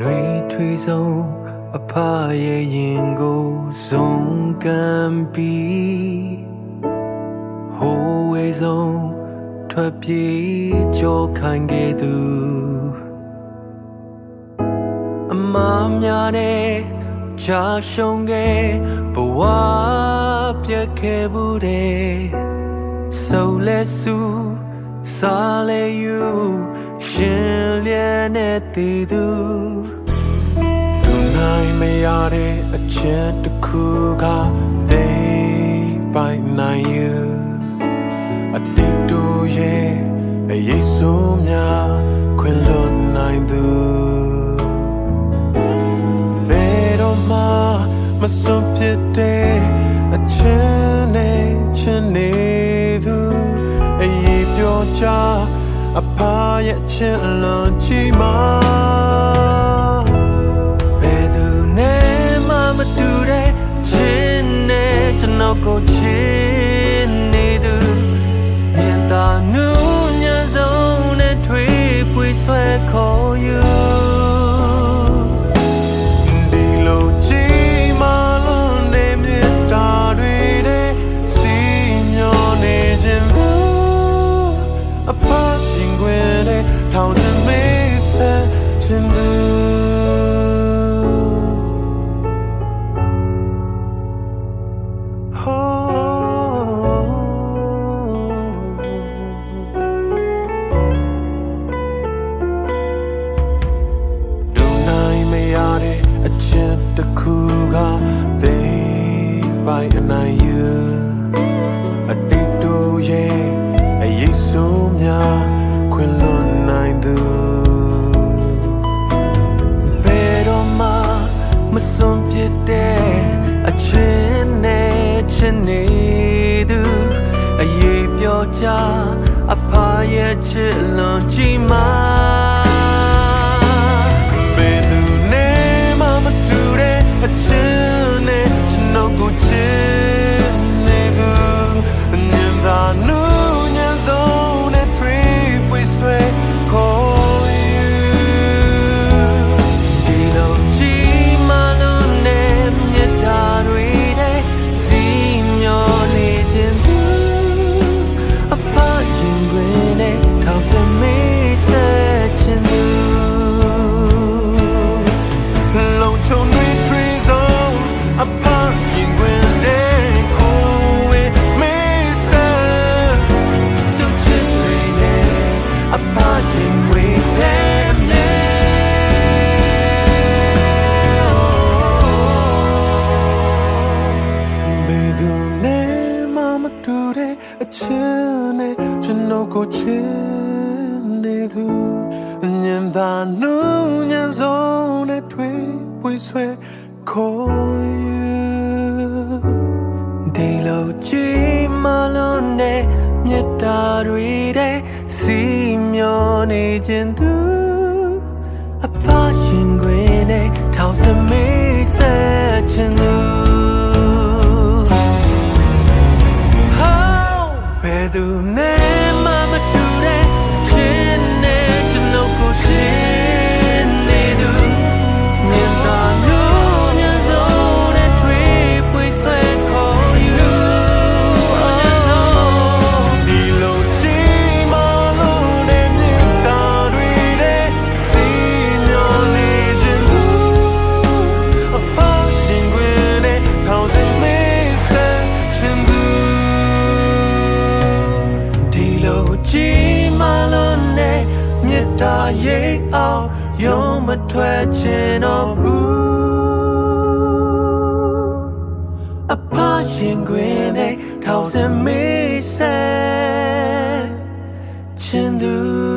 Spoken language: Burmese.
အနှွေထွေဆုံးအဖရဲ့ရင်ကိုစုံကံပြီးဟိုးဝေဆုံးထွက်ပြေးကြောခံခဲ့သူအမများနဲ့ချာရှုံးခဲ့ဘဝပြတ်ခဲ့ဘူးတဲ့ဆိုလဲဆူစားလဲယူ ရှင်လျက်နဲ့တည်သူသူနိုင်မရတဲ့အချက်တစ်ခုကသိပိုင်နိုင်ရအတိတ်တို့ရဲ့အရေးဆိုးများခွင်လွတ်နိုင်သူဘယ်တော့မှမစွန့်ဖြစ်တဲ့အချင်းနဲ့ချင်းနေသူအရေးပြောကြ အဖာရဲ့ချစ်လွန်ချီမှာဘယ်သူနဲ့မှမတူတဲ့ချင်းနဲ့ကျွန်တော်ကိုချစ်နေသူမြင်သာနူးညံ့ဆုံးနဲ့ထွေးပွေဆွဲခေါ်ယူ ခြင်းဘူးဒုနိုင်မရတဲ့အချက်တစ်ခုကသိပိုင်အနိုင် ရေးပြောကြအဖာရဲ့ချစ်လွန်ကြည့်မှာ တူတဲ့အချင်းနဲ့ကျွန်တော်ကိုချစ်နေသူညင်သာနူးညံ့ဆုံးနဲ့ထွေးပွေဆွဲခေါ်ယူဒီလိုကြည်မလုံးနဲ့မြတ်တာတွေတဲ့စီမျောနေခြင်းသူအဖရှင်ခွင်နဲ့ထောင်စမေးဆက်ခြင်းသူ ဘ တာရိပ်အောင်ယုံမထွက်ချင်တော့ဘူးအဖရှင်ခွင်နဲ့ထောင်စင်မေးဆက်ချင်သူ